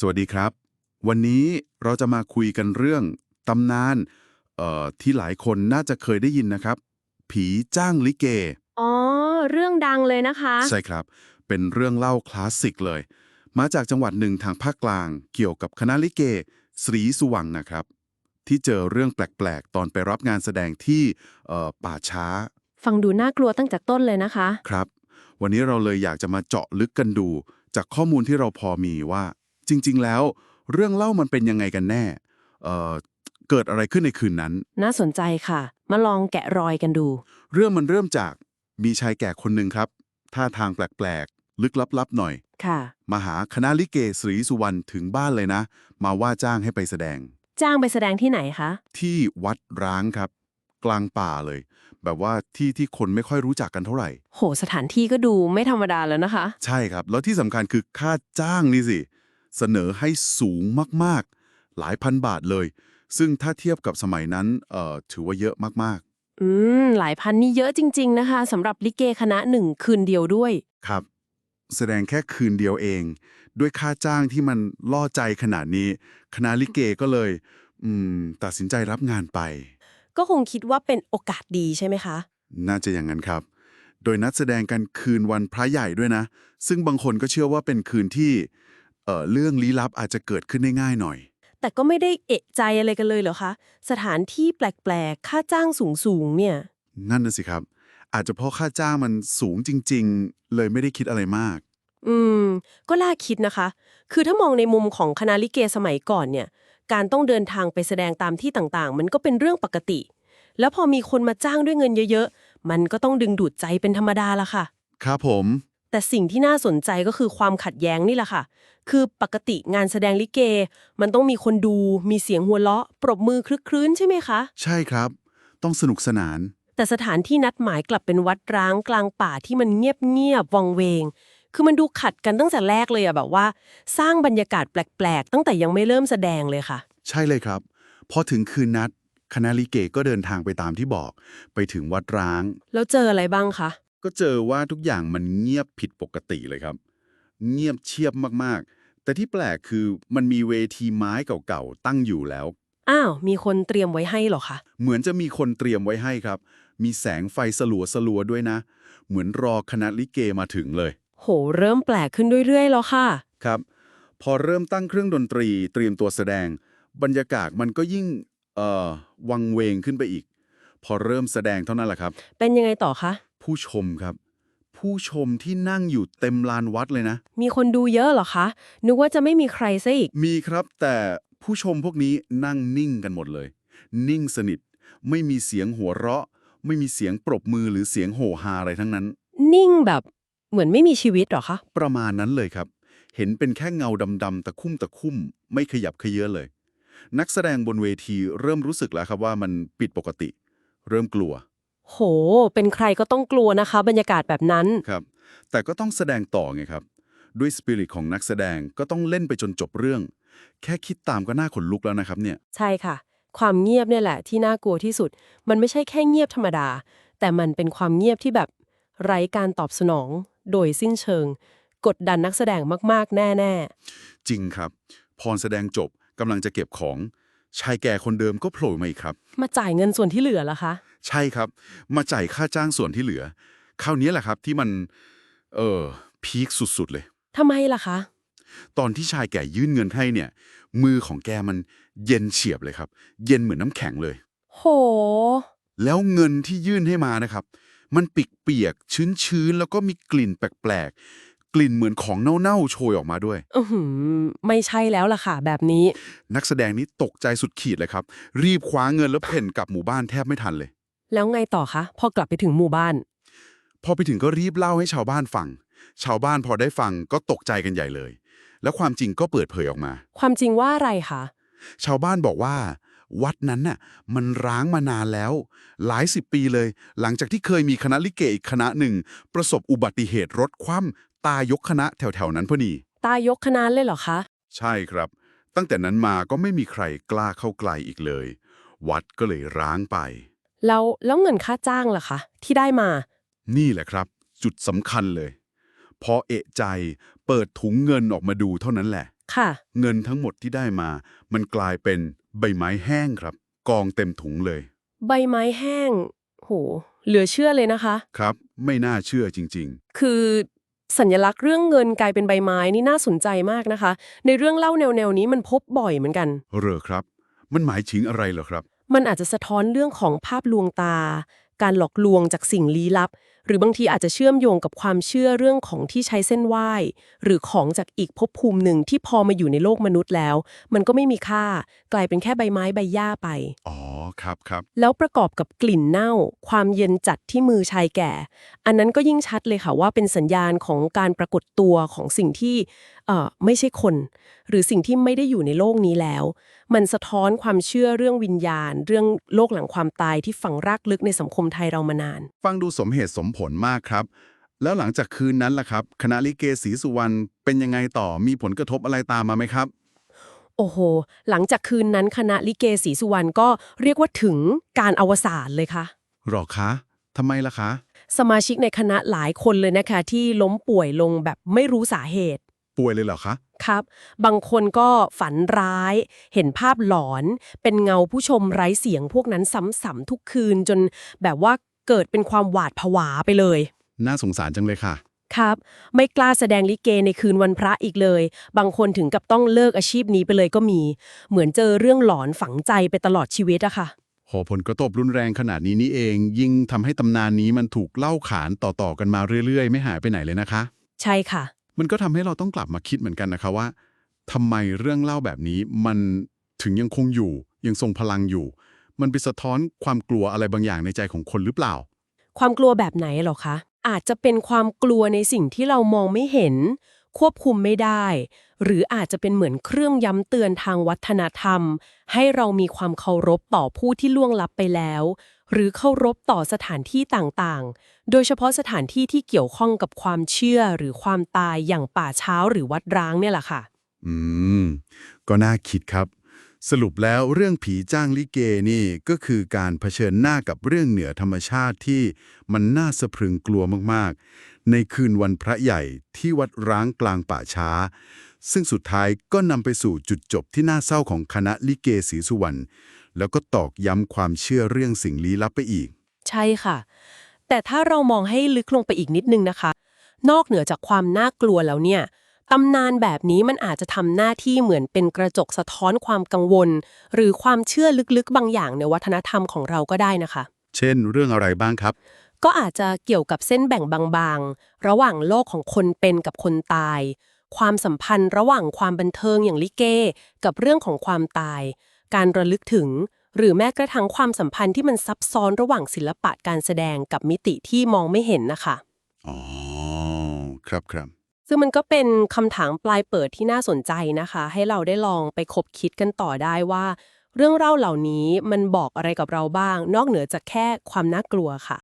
สวัสดีครับ วันนี้เราจะมาคุยกันเรื่องตำนานเอ่อที่หลายคนน่าจะเคยได้ยินนะครับ ผีจ้างลิเก อ๋อ เรื่องดังเลยนะคะ ใช่ครับ เป็นเรื่องเล่าคลาสสิกเลย มาจากจังหวัดหนึ่งทางภาคกลาง เกี่ยวกับคณะลิเกศรีสุวรรณนะครับ ที่เจอเรื่องแปลกๆ ตอนไปรับงานแสดงที่เอ่อป่าช้า ฟังดูน่ากลัวตั้งจากต้นเลยนะคะ ครับ วันนี้เราเลยอยากจะมาเจาะลึกกันดู จากข้อมูลที่เราพอมีว่า จริง ๆ แล้วเรื่องเล่ามันเป็นยังไงกันแน่เอ่อเกิดอะไรขึ้นในคืนนั้น น่าสนใจค่ะ มาลองแกะรอยกันดู เรื่องมันเริ่มจากมีชายแก่คนหนึ่งครับ ท่าทางแปลกๆ ลึกลับๆหน่อย ค่ะ มาหาคณะลิเกศรีสุวรรณถึงบ้านเลยนะ มาว่าจ้างให้ไปแสดง จ้างไปแสดงที่ไหนคะ ที่วัดร้างครับ กลางป่าเลย แบบว่าที่ที่คนไม่ค่อยรู้จักกันเท่าไหร่ โห สถานที่ก็ดูไม่ธรรมดาแล้วนะคะ ใช่ครับ แล้วที่สำคัญคือค่าจ้างนี่สิ เสนอให้สูงมากๆ หลายพันบาทเลย ซึ่งถ้าเทียบกับสมัยนั้นเอ่อถือว่าเยอะมากอืม หลายพันนี่เยอะจริง ๆ นะคะสำหรับลิเกคณะหนึ่งคืนเดียวด้วยๆครับ แสดงแค่คืนเดียวเอง ด้วยค่าจ้างที่มันล่อใจขนาดนี้ คณะลิเกก็เลย อืม ตัดสินใจรับงานไป ก็คงคิดว่าเป็นโอกาสดีใช่ไหมคะ น่าจะอย่างนั้นครับโดยนัดแสดงกันคืนวันพระใหญ่ด้วยนะ ซึ่งบางคนก็เชื่อว่าเป็นคืนที่ เอ่อเรื่องลี้ลับอาจจะเกิดขึ้นได้ง่ายหน่อย แต่ก็ไม่ได้เอะใจอะไรกันเลยเหรอคะ สถานที่แปลกๆ ค่าจ้างสูงๆ เนี่ย นั่นน่ะสิครับ อาจจะเพราะค่าจ้างมันสูงจริง ๆ เลยไม่ได้คิดอะไรมาก อืม ก็น่าคิดนะคะ คือถ้ามองในมุมของคณะลิเกสมัยก่อนเนี่ย การต้องเดินทางไปแสดงตามที่ต่างๆ มันก็เป็นเรื่องปกติ แล้วพอมีคนมาจ้างด้วยเงินเยอะๆ มันก็ต้องดึงดูดใจเป็นธรรมดาละค่ะ ครับผม แต่สิ่งที่น่าสนใจก็คือความขัดแย้งนี่แหละค่ะ คือปกติงานแสดงลิเก มันต้องมีคนดู มีเสียงหัวเราะ ปรบมือคลึกครื้นใช่ไหมคะ ใช่ครับ ต้องสนุกสนาน แต่สถานที่นัดหมายกลับเป็นวัดร้างกลางป่าที่มันเงียบเงียบๆวังเวง คือมันดูขัดกันตั้งแต่แรกเลยอะแบบว่า สร้างบรรยากาศแปลกๆ ตั้งแต่ยังไม่เริ่มแสดงเลยค่ะ ใช่เลยครับ พอถึงคืนนัด คณะลิเกก็เดินทางไปตามที่บอก ไปถึงวัดร้าง แล้วเจออะไรบ้างคะ ก็เจอว่าทุกอย่างมันเงียบผิดปกติเลยครับ เงียบเชียบมากๆ แต่ที่แปลกคือมันมีเวทีไม้เก่าๆตั้งอยู่แล้ว อ้าว มีคนเตรียมไว้ให้เหรอคะ เหมือนจะมีคนเตรียมไว้ให้ครับ มีแสงไฟสลัวสลัวๆด้วยนะ เหมือนรอคณะลิเกมาถึงเลย โห เริ่มแปลกขึ้นเรื่อยๆแล้วค่ะ ครับ พอเริ่มตั้งเครื่องดนตรีเตรียมตัวแสดง บรรยากาศมันก็ยิ่งเอ่อวังเวงขึ้นไปอีก พอเริ่มแสดงเท่านั้นแหละครับ เป็นยังไงต่อคะ ผู้ชมครับ ผู้ชมที่นั่งอยู่เต็มลานวัดเลยนะ มีคนดูเยอะเหรอคะ นึกว่าจะไม่มีใครซะอีก มีครับแต่ผู้ชมพวกนี้นั่งนิ่งกันหมดเลย นิ่งสนิท ไม่มีเสียงหัวเราะ ไม่มีเสียงปรบมือหรือเสียงโห่ฮาอะไรทั้งนั้น นิ่งแบบเหมือนไม่มีชีวิตเหรอคะ ประมาณนั้นเลยครับ เห็นเป็นแค่เงาดำๆตะคุ่มตะคุ่ม ไม่ขยับเขยื้อเลย นักแสดงบนเวทีเริ่มรู้สึกแล้วครับว่ามันผิดปกติ เริ่มกลัว โห เป็นใครก็ต้องกลัวนะคะ บรรยากาศแบบนั้น ครับ แต่ก็ต้องแสดงต่อไงครับ ด้วยสปิริตของนักแสดงก็ต้องเล่นไปจนจบเรื่อง แค่คิดตามก็น่าขนลุกแล้วนะครับเนี่ย ใช่ค่ะ ความเงียบเนี่ยแหละที่น่ากลัวที่สุด มันไม่ใช่แค่เงียบธรรมดา แต่มันเป็นความเงียบที่แบบไร้การตอบสนอง โดยสิ้นเชิง กดดันนักแสดงมากๆ แน่จริงครับ พรแสดงจบกำลังจะเก็บของ ชายแก่คนเดิมก็โผล่มาอีกครับๆมาจ่ายเงินส่วนที่เหลือละคะ ใช่ครับ มาจ่ายค่าจ้างส่วนที่เหลือ คราวนี้แหละครับที่มัน เออพีคสุดๆเลย ทำไมล่ะคะ ตอนที่ชายแก่ยื่นเงินให้เนี่ย มือของแกมันเย็นเฉียบเลยครับ เย็นเหมือนน้ำแข็งเลย โห แล้วเงินที่ยื่นให้มานะครับ มันปิกเปียกชื้นชื้นๆแล้วก็มีกลิ่นแปลกๆ กลิ่นเหมือนของเน่าๆโชยออกมาด้วย อือหือไม่ใช่แล้วล่ะค่ะ แบบนี้ นักแสดงนี้ตกใจสุดขีดเลยครับ รีบคว้าเงินแล้วเพ่นกลับหมู่บ้านแทบไม่ทันเลย แล้วไงต่อคะพอกลับไปถึงหมู่บ้าน พอไปถึงก็รีบเล่าให้ชาวบ้านฟัง ชาวบ้านพอได้ฟังก็ตกใจกันใหญ่เลย แล้วความจริงก็เปิดเผยออกมา ความจริงว่าอะไรคะชาวบ้านบอกว่า วัดนั้นน่ะมันร้างมานานแล้ว หลายสิบปีเลย หลังจากที่เคยมีคณะลิเกอีกคณะหนึ่ง ประสบอุบัติเหตุรถคว่ำ ตายยกคณะแถวๆนั้นพอดี ตายกคณะเลยเหรอคะ ใช่ครับ ตั้งแต่นั้นมาก็ไม่มีใครกล้าเข้าใกล้อีกเลย วัดก็เลยร้างไป แล้วแล้วเงินค่าจ้างล่ะคะ ที่ได้มา นี่แหละครับ จุดสำคัญเลย พอเอะใจเปิดถุงเงินออกมาดูเท่านั้นแหละ ค่ะ เงินทั้งหมดที่ได้มา มันกลายเป็นใบไม้แห้งครับ กองเต็มถุงเลย ใบไม้แห้ง โห เหลือเชื่อเลยนะคะ ครับ ไม่น่าเชื่อจริงคือ สัญลักษณ์เรื่องเงินกลายเป็นใบไม้นี่น่าสนใจมากนะคะ ในเรื่องเล่าแนวๆนี้มันพบบ่อยเหมือนกันๆเหรอครับ มันหมายถึงอะไรเหรอครับ มันอาจจะสะท้อนเรื่องของภาพลวงตา การหลอกลวงจากสิ่งลี้ลับ หรือบางทีอาจจะเชื่อมโยงกับความเชื่อเรื่องของที่ใช้เส้นไหว้ หรือของจากอีกภพภูมิหนึ่งที่พอมาอยู่ในโลกมนุษย์แล้ว มันก็ไม่มีค่า กลายเป็นแค่ใบไม้ใบหญ้าไป อ๋อ ครับครับแล้วประกอบกับกลิ่นเน่า ความเย็นจัดที่มือชายแก่ อันนั้นก็ยิ่งชัดเลยค่ะว่าเป็นสัญญาณของการปรากฏตัวของสิ่งที่เอ่อไม่ใช่คน หรือสิ่งที่ไม่ได้อยู่ในโลกนี้แล้ว มันสะท้อนความเชื่อเรื่องวิญญาณ เรื่องโลกหลังความตายที่ฝังรากลึกในสังคมไทยเรามานาน ฟังดูสมเหตุสมผลมากครับ แล้วหลังจากคืนนั้นล่ะครับ คณะลิเกศรีสุวรรณเป็นยังไงต่อมีผลกระทบอะไรตามมาไหมครับ โอ้โห หลังจากคืนนั้นคณะลิเกศรีสุวรรณก็เรียกว่าถึงการอวสานเลยค่ะ หรอคะทำไมล่ะคะ สมาชิกในคณะหลายคนเลยนะคะ ที่ล้มป่วยลงแบบไม่รู้สาเหตุ ป่วยเลยเหรอคะ ครับ บางคนก็ฝันร้าย เห็นภาพหลอน เป็นเงาผู้ชมไร้เสียงพวกนั้นซ้ำๆทุกคืนจนแบบว่าเกิดเป็นความหวาดผวาไปเลย น่าสงสารจังเลยค่ะ ครับ ไม่กล้าแสดงลิเกในคืนวันพระอีกเลย บางคนถึงกับต้องเลิกอาชีพนี้ไปเลยก็มี เหมือนเจอเรื่องหลอนฝังใจไปตลอดชีวิตอะค่ะโหผลกระทบรุนแรงขนาดนี้นี่เอง ยิ่งทำให้ตำนานนี้มันถูกเล่าขานต่อๆกันมาเรื่อยๆ ไม่หายไปไหนเลยนะคะ ใช่ค่ะ มันก็ทำให้เราต้องกลับมาคิดเหมือนกันนะคะว่าทำไมเรื่องเล่าแบบนี้มันถึงยังคงอยู่ ยังทรงพลังอยู่ มันไปสะท้อนความกลัวอะไรบางอย่างในใจของคนหรือเปล่า ความกลัวแบบไหนเหรอคะ อาจจะเป็นความกลัวในสิ่งที่เรามองไม่เห็น ควบคุมไม่ได้ หรืออาจจะเป็นเหมือนเครื่องย้ำเตือนทางวัฒนธรรม ให้เรามีความเคารพต่อผู้ที่ล่วงลับไปแล้ว หรือเคารพต่อสถานที่ต่างๆ โดยเฉพาะสถานที่ที่เกี่ยวข้องกับความเชื่อหรือความตายอย่างป่าช้าหรือวัดร้างเนี่ยแหละค่ะ อืม ก็น่าคิดครับ สรุปแล้วเรื่องผีจ้างลิเกนี่ก็คือการเผชิญหน้ากับเรื่องเหนือธรรมชาติที่มันน่าสะพรึงกลัวมากๆ ในคืนวันพระใหญ่ที่วัดร้างกลางป่าช้า ซึ่งสุดท้ายก็นำไปสู่จุดจบที่น่าเศร้าของคณะลิเกศรีสุวรรณแล้วก็ตอกย้ำความเชื่อเรื่องสิ่งลี้ลับไปอีก ใช่ค่ะ แต่ถ้าเรามองให้ลึกลงไปอีกนิดนึงนะคะ นอกเหนือจากความน่ากลัวแล้วเนี่ย ตำนานแบบนี้มันอาจจะทำหน้าที่เหมือนเป็นกระจกสะท้อนความกังวล หรือความเชื่อลึกๆ บางอย่างในวัฒนธรรมของเราก็ได้นะคะ เช่น เรื่องอะไรบ้างครับ ก็อาจจะเกี่ยวกับเส้นแบ่งบางๆ ระหว่างโลกของคนเป็นกับคนตาย ความสัมพันธ์ระหว่างความบันเทิงอย่างลิเก กับเรื่องของความตาย การระลึกถึง หรือแม้กระทั่งความสัมพันธ์ที่มันซับซ้อนระหว่างศิลปะการแสดงกับมิติที่มองไม่เห็นนะคะ อ๋อ ครับครับ ซึ่งมันก็เป็นคำถามปลายเปิดที่น่าสนใจนะคะ ให้เราได้ลองไปคบคิดกันต่อได้ว่า เรื่องเล่าเหล่านี้มันบอกอะไรกับเราบ้าง นอกเหนือจากแค่ความน่ากลัวค่ะ